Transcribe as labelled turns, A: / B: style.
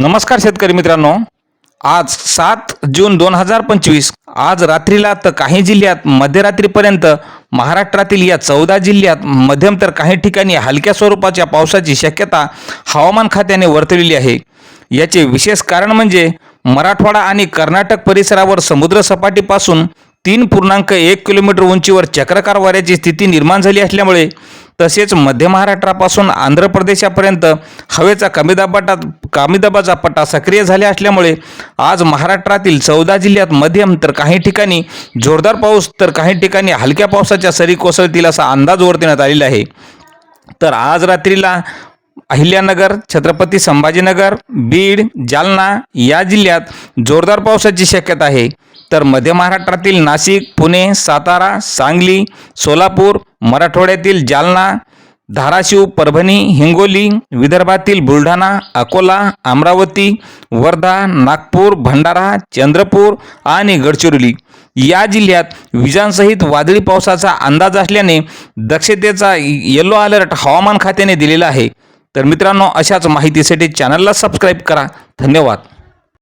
A: नमस्कार शेतकरी मित्रांनो. आज सात जून दोन हजार पंचवीस. आज रात्रीला तर काही जिल्ह्यात मध्यरात्रीपर्यंत महाराष्ट्रातील या चौदा जिल्ह्यात मध्यम तर काही ठिकाणी हलक्या स्वरूपाच्या पावसाची शक्यता हवामान खात्याने वर्तवलेली आहे. याचे विशेष कारण म्हणजे मराठवाडा आणि कर्नाटक परिसरावर समुद्रसपाटीपासून तीन पूर्णांक एक किलोमीटर उंचीवर चक्रकार वाऱ्याची स्थिती निर्माण झाली असल्यामुळे तसेच मध्य महाराष्ट्रापासून आंध्र प्रदेशापर्यंत हवेचा कमी दाबाटा कमी दाबाचा पट्टा सक्रिय झाले असल्यामुळे आज महाराष्ट्रातील चौदा जिल्ह्यात मध्यम तर काही ठिकाणी जोरदार पाऊस तर काही ठिकाणी हलक्या पावसाच्या सरी कोसळतील असा अंदाज वर्तवण्यात आलेला आहे. तर आज रात्रीला अहिल्यानगर छत्रपती संभाजीनगर बीड जालना या जिल्ह्यात जोरदार पावसाची शक्यता आहे. तर मध्य महाराष्ट्रातील नाशिक पुणे सातारा सांगली सोलापूर मराठवाड्यातील जालना धाराशिव परभणी हिंगोली विदर्भातील बुलढाणा अकोला अमरावती वर्धा नागपूर भंडारा चंद्रपूर आणि गडचिरोली या जिल्ह्यात विजांसहित वादळी पावसाचा अंदाज असल्याने दक्षतेचा येलो अलर्ट हवामान खात्याने दिलेला आहे. तर मित्रांनो अशाच माहितीसाठी चॅनलला सबस्क्राईब करा. धन्यवाद.